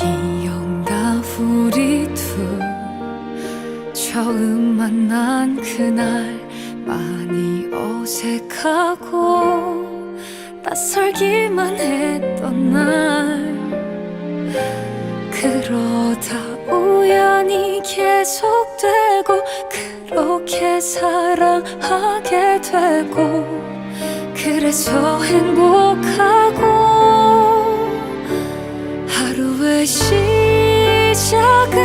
기억나 우리 둘 처음 만난 그날 많이 어색하고 낯설기만 했던 날. 그러다 우연히 계속되고 그렇게 사랑하게 되고 그래서 행복하고 시작은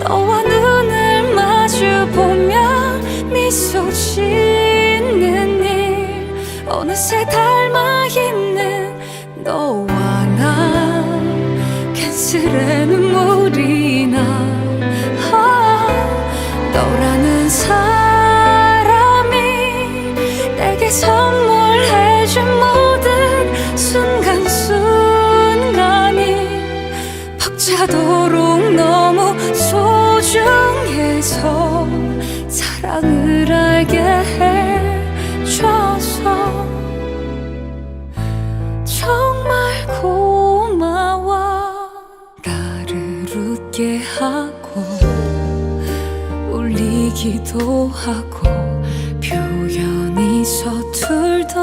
너와 눈을 마주 보며 미소 짓는 일. 어느새 닮아 있는 너와 나. 캔슬의 눈물이 나. 아, 너라는 사람 벅차도록 너무 소중해서 사랑을 알게 해줘서 정말 고마워. 나를 웃게 하고 울리기도 하고 표현이 서툴던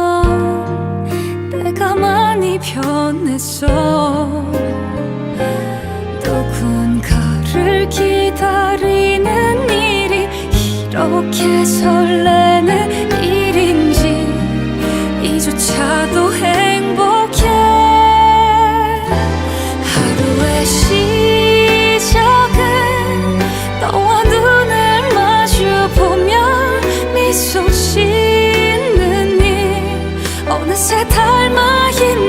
내가 많이 변했어 이렇게 설레는 일인지 이조차도 행복해. 하루의 시작은 너와 눈을 마주 보며 미소 짓는 일. 어느새 닮아 있는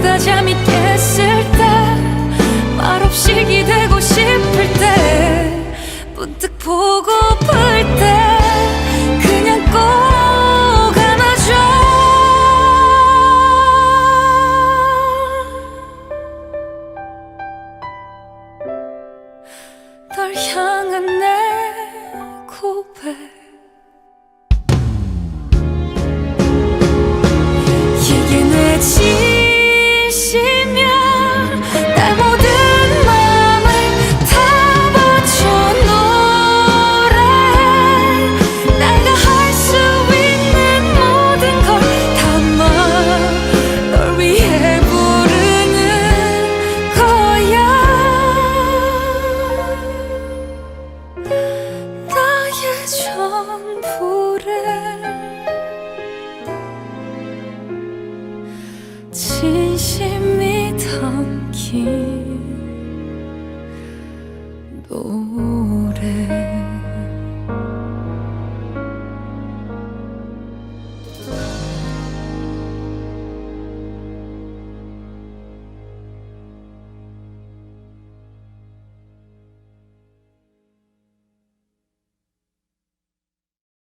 불다 잠이 깼을 때 말없이 기대고 싶을 때 문득 보고플 때 그냥 꼭 안아줘. 널 향한 내 고백. 이게 내진 진심이 담긴